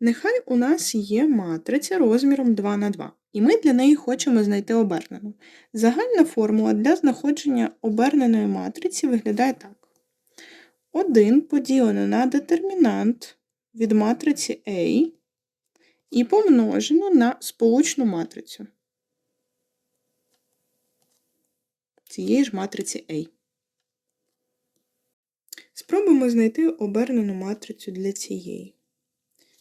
Нехай у нас є матриця розміром 2 на 2, і ми для неї хочемо знайти обернену. Загальна формула для знаходження оберненої матриці виглядає так. 1 поділено на детермінант від матриці A і помножено на сполучну матрицю цієї ж матриці A. Спробуємо знайти обернену матрицю для цієї.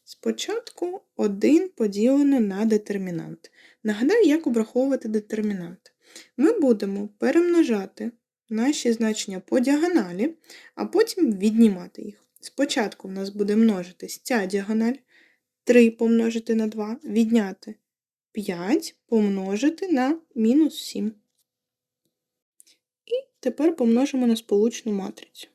Спочатку 1 поділено на детермінант. Нагадаю, як обраховувати детермінант. Ми будемо перемножати наші значення по діагоналі, а потім віднімати їх. Спочатку в нас буде множитись ця діагональ, 3 помножити на 2, відняти 5 помножити на мінус 7. І тепер помножимо на сполучну матрицю.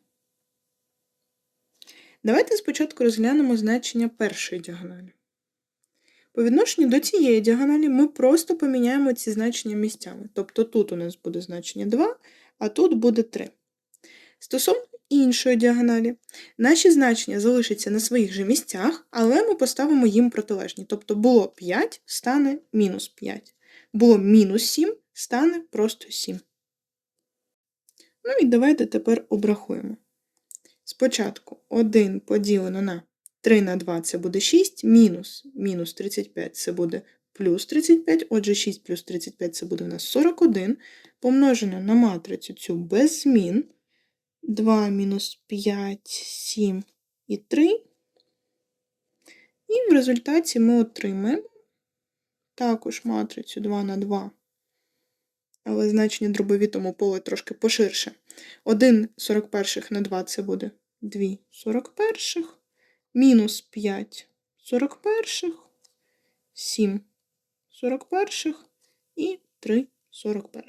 Давайте спочатку розглянемо значення першої діагоналі. По відношенню до цієї діагоналі ми просто поміняємо ці значення місцями. Тобто тут у нас буде значення 2, а тут буде 3. Стосовно іншої діагоналі, наші значення залишаться на своїх же місцях, але ми поставимо їм протилежні. Тобто було 5, стане мінус 5. Було мінус 7, стане просто 7. Ну і давайте тепер обрахуємо. Спочатку 1 поділено на 3 на 2 це буде 6, мінус мінус 35 це буде плюс 35, отже 6 плюс 35 це буде у нас 41, помножено на матрицю цю без змін 2 мінус 5, 7 і 3. І в результаті ми отримаємо також матрицю 2 на 2 але значення дробові, тому поле трошки поширше. 1 41 на 2 це буде 2 41, мінус 5 41, 7 41 і 3 41.